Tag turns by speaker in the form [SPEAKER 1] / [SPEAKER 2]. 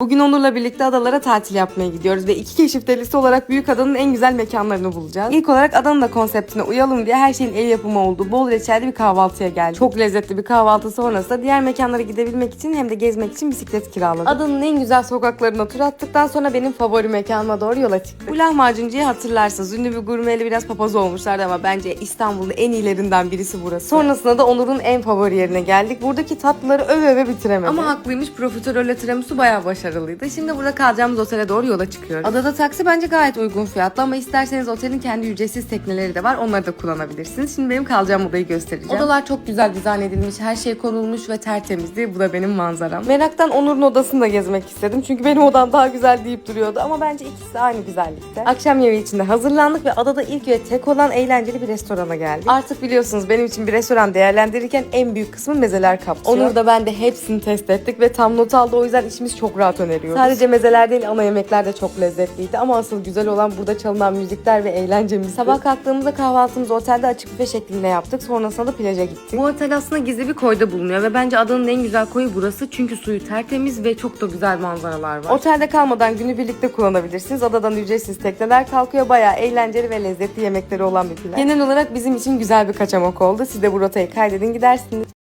[SPEAKER 1] Bugün Onur'la birlikte adalara tatil yapmaya gidiyoruz ve iki keşif delisi olarak büyük adanın en güzel mekanlarını bulacağız. İlk olarak adanın da konseptine uyalım diye her şeyin el yapımı olduğu bol reçelli bir kahvaltıya geldik. Çok lezzetli bir kahvaltı sonrası da diğer mekanlara gidebilmek için hem de gezmek için bisiklet kiraladık. Adanın en güzel sokaklarına tur attıktan sonra benim favori mekanıma doğru yola çıktık. Bu lahmacuncuyu hatırlarsınız. Ünlü bir gurmeyle biraz papaz olmuşlardı ama bence İstanbul'un en iyilerinden birisi burası. Sonrasında da Onur'un en favori yerine geldik. Buradaki tatlıları öve öve bitiremedim. Ama haklıymış. Profiterole tiramisu bayağı başarılıydı. Şimdi burada kalacağımız otele doğru yola çıkıyoruz. Adada taksi bence gayet uygun fiyatlı ama isterseniz otelin kendi ücretsiz tekneleri de var. Onları da kullanabilirsiniz. Şimdi benim kalacağım odayı göstereceğim. Odalar çok güzel dizayn edilmiş. Her şey konulmuş ve tertemizdi. Bu da benim manzaram. Meraktan Onur'un odasını da gezmek istedim. Çünkü benim odam daha güzel deyip duruyordu. Ama bence ikisi aynı güzellikte. Akşam yemeği için de hazırlandık ve adada ilk ve tek olan eğlenceli bir restorana geldik. Artık biliyorsunuz benim için bir restoran değerlendirirken en büyük kısmı mezeler kapsıyor. Onur da ben de hepsini test ettik ve tam not aldı. O yüzden işimiz çok rahat öneriyoruz. Sadece mezeler değil ana yemekler de çok lezzetliydi. Ama asıl güzel olan burada çalınan müzikler ve eğlencemiz. Sabah kalktığımızda kahvaltımızı otelde açık büfe şeklinde yaptık. Sonrasında da plaja gittik. Bu otel aslında gizli bir koyda bulunuyor ve bence adanın en güzel koyu burası. Çünkü suyu tertemiz ve çok da güzel manzaralar var. Otelde kalmadan günü birlikte kullanabilirsiniz. Adadan ücretsiz tekneler kalkıyor. Bayağı eğlenceli ve lezzetli yemekleri olan bir plan. Genel olarak bizim için güzel bir kaçamak oldu. Siz de bu rotayı kaydedin gidersiniz.